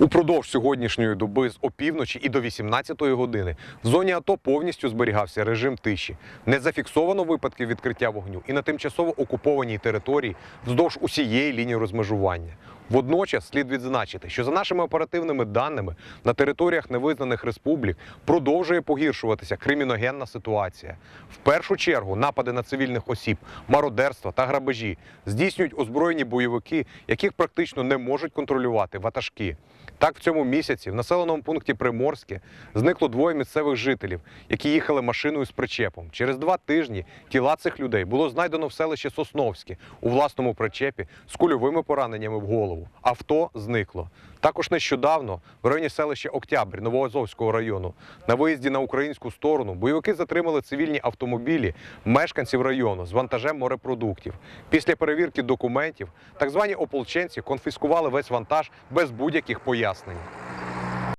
Упродовж сьогоднішньої доби з опівночі і до 18-ї години в зоні АТО повністю зберігався режим тиші. Не зафіксовано випадків відкриття вогню і на тимчасово окупованій території вздовж усієї лінії розмежування. Водночас слід відзначити, що за нашими оперативними даними на територіях невизнаних республік продовжує погіршуватися криміногенна ситуація. В першу чергу напади на цивільних осіб, мародерства та грабежі здійснюють озброєні бойовики, яких практично не можуть контролювати ватажки. Так, в цьому місяці в населеному пункті Приморське зникло двоє місцевих жителів, які їхали машиною з причепом. Через два тижні тіла цих людей було знайдено в селищі Сосновське у власному причепі з кульовими пораненнями в голову. Авто зникло. Також нещодавно в районі селища Октябрь Новоазовського району на виїзді на українську сторону бойовики затримали цивільні автомобілі мешканців району з вантажем морепродуктів. Після перевірки документів так звані ополченці конфіскували весь вантаж без будь-яких пояснень.